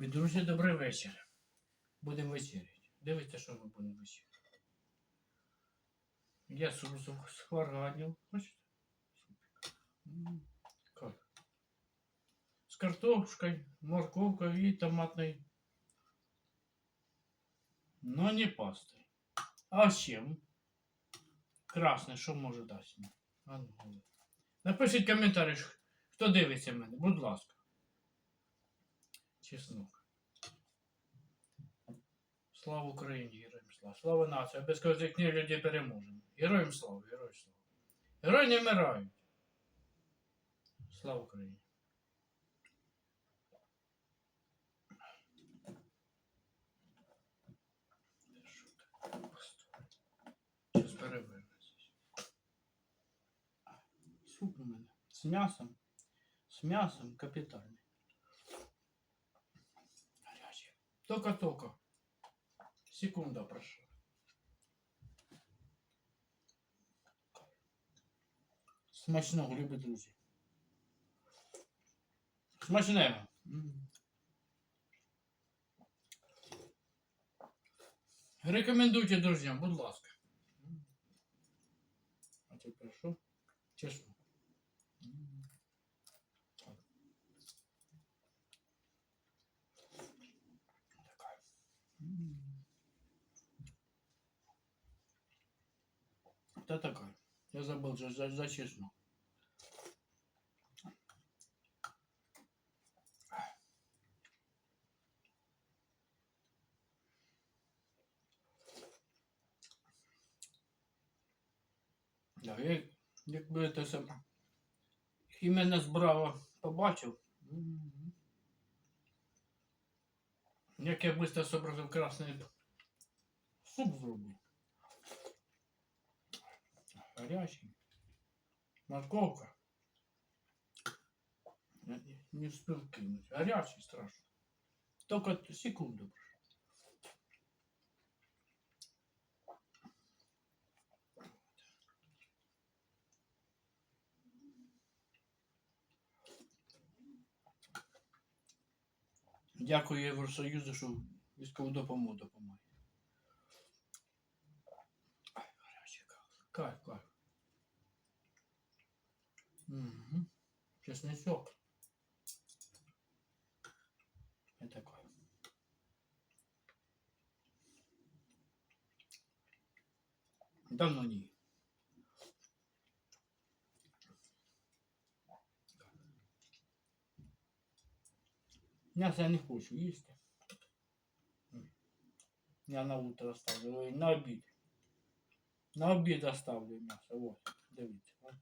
Любі друзі, добрий вечір. Будемо вечеряти. Дивіться, що ми будемо вечеряти. Я сузу схварганил. Хочете? Как? С картошкой, морковкой и томатной. Но не пастой. А з чим? Красне, що може дасть? ну. Напишіть коментарі, хто дивиться мене, будь ласка. Чеснок. Слава Україні, героям слава. Слава нації, без козих ні людей переможемо. Героям слава, героям слава. Герої не вмирають. Слава Україні. Зараз перевернуся. Суп у мене. З м'ясом. З м'ясом капітальний. Тока-тока. Секунда прошла. Смачного, любі друзі. Смачного. М. Рекомендуйте друзьям, будь ласка. А тепер що? Чесно. Забыл за, за, за. Да, я, якби це саме. Іменно збрава побачив. Як я швидко зобразив красний суп зробив. Горячий. Морковка. Не, не успел кинуть. Горячий страшно. Только секунду. Дякую Євросоюзу, що військову допомогу допомагає. Ай, гарячий кайф. Кайф, кайф. Угу. Чесночок. Я такой. Давно не. ел. Мясо я не хочу їсти. М. Я на утро оставлю, ой, на обід. На обід оставлю м'ясо. Вот, дивіться.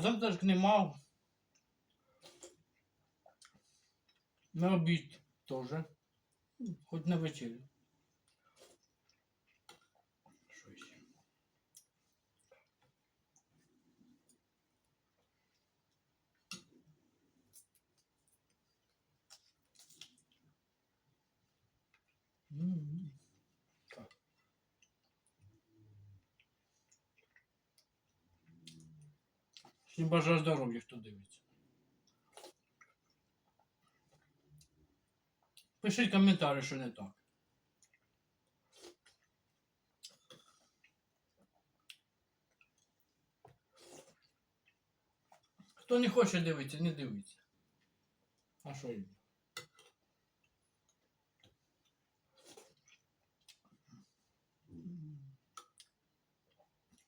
Завтрак не мав. На обід теж. Хоч на вечерю. Що ще? М, Так. Всім бажаю здоров'я, хто дивиться. Пишіть коментарі, що не так. Хто не хоче дивитися, не дивиться. А що їм?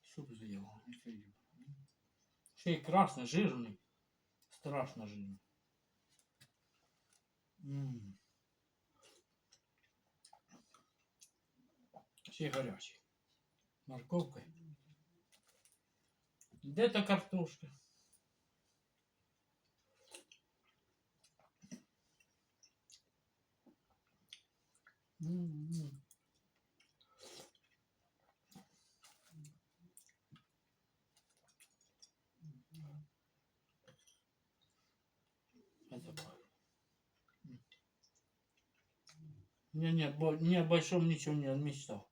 Суп з'їв. Ще й красний, жирний. Страшно жирний. М. Ще й гарячий. Картошка? такое. Не, не, бо, не о большом ничего не мечтал.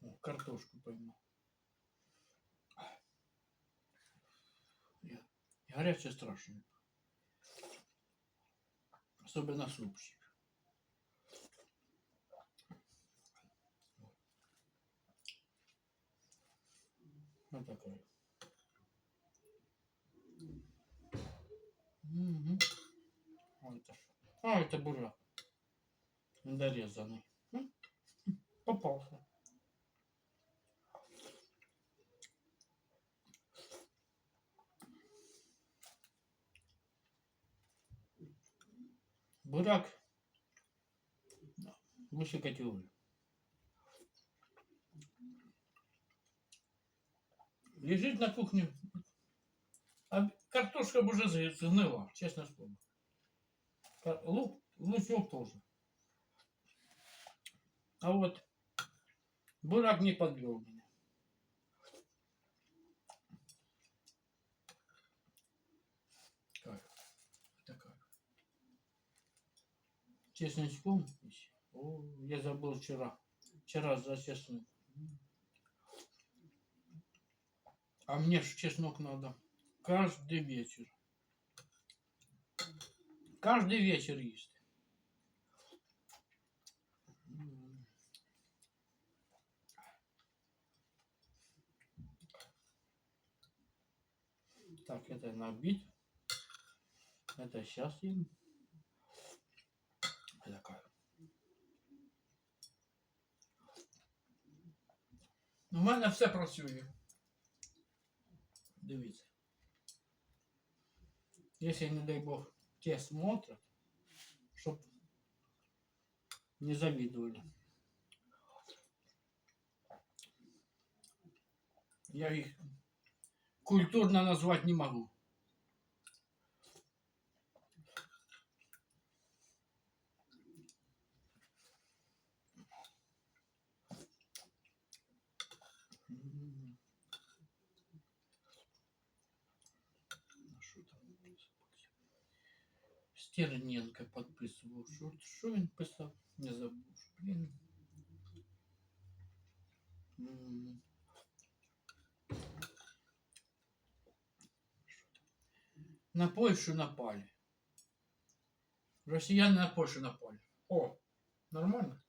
О, картошку поймал. Горячее страшно. Особенно супчик. Вот такой. Мгм. А это что? А, это бурак. Дорезанный. Попался. Бурак выше категории. Лежит на кухне. А картошка уже сгнила, честно. Ка- Лук, лучок тоже. А вот бурак не подвел меня. Как? Такая. Чесночком. О, я забыл вчера. Вчера за чеснок. А мне ж чеснок надо. Каждый вечер. Каждый вечер есть. Так, это набит. Это сейчас им. Такая. У мене все працює. Дивіться. Якщо, не дай Бог, те смотрят, щоб не завидовали. Я их культурно назвать не могу. М. А що там написано? Стерненко подписывал. Що, що він писав? Не забув. Блін. М. На Польшу напали. Россияне на Польшу напали. О, нормально?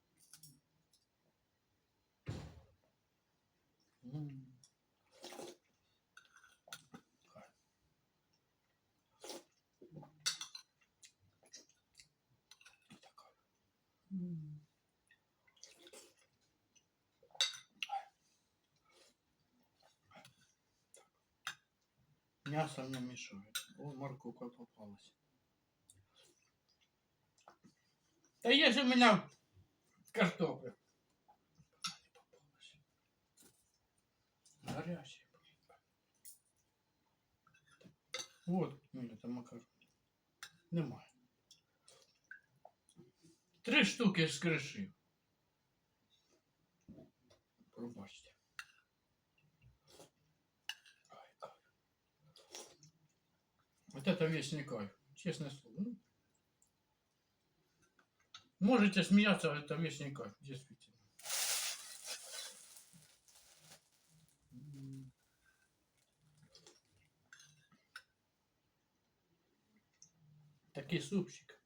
М. М. Мясо мне мешает. О, морковка попалась. Да есть у меня картопля. Горячая. Вот, ну, это макарон. Немає. Три штуки скришив. Пробачте. Ай, кайф. Вот это не кайф. Честное слово. Ну, можете смеяться, это не кайф. Действительно. Такий супчик.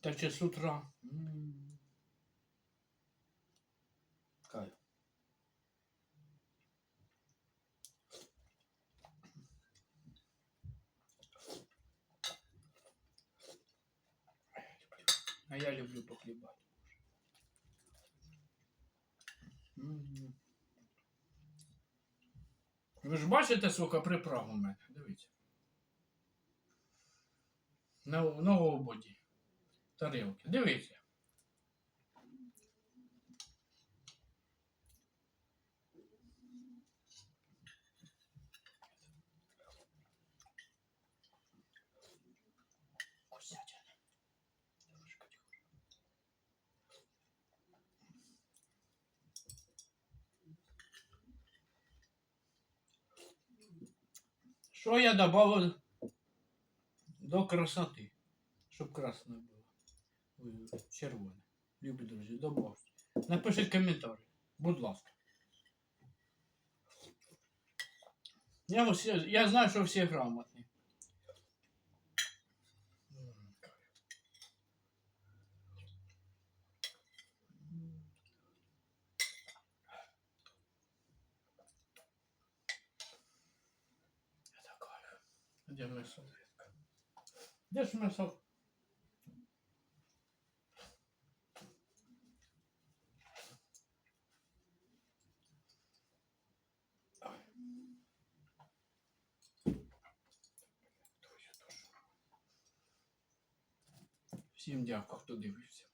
Так че с утра. Я люблю похлебать. Ви ж бачите, сука, приправ у мене. Дивіться. На, на ободі. Тарілки. Дивіться. Что я добавил до красоты, чтобы красное было, Червоне. Любі друзья, добавте. Напишите коментарі. Будь ласка. Я, я знаю, что все грамотні. Где мясо? Где ж мясо? Всім дякую, хто дивився.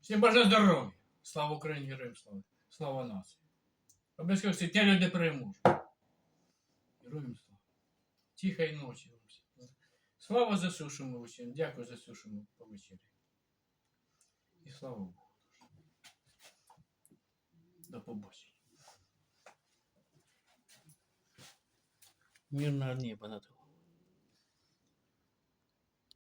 Всім бажаю здоров'я. Слава Україні, героям слава. Слава нації. Обов'язково всі ті люди переможуть. Героям слава. Тихої ночі вам всім. Слава за все, що ми усім. Дякую за все, що ми повечері. І слава Богу. До побачення. Мирного неба над головою.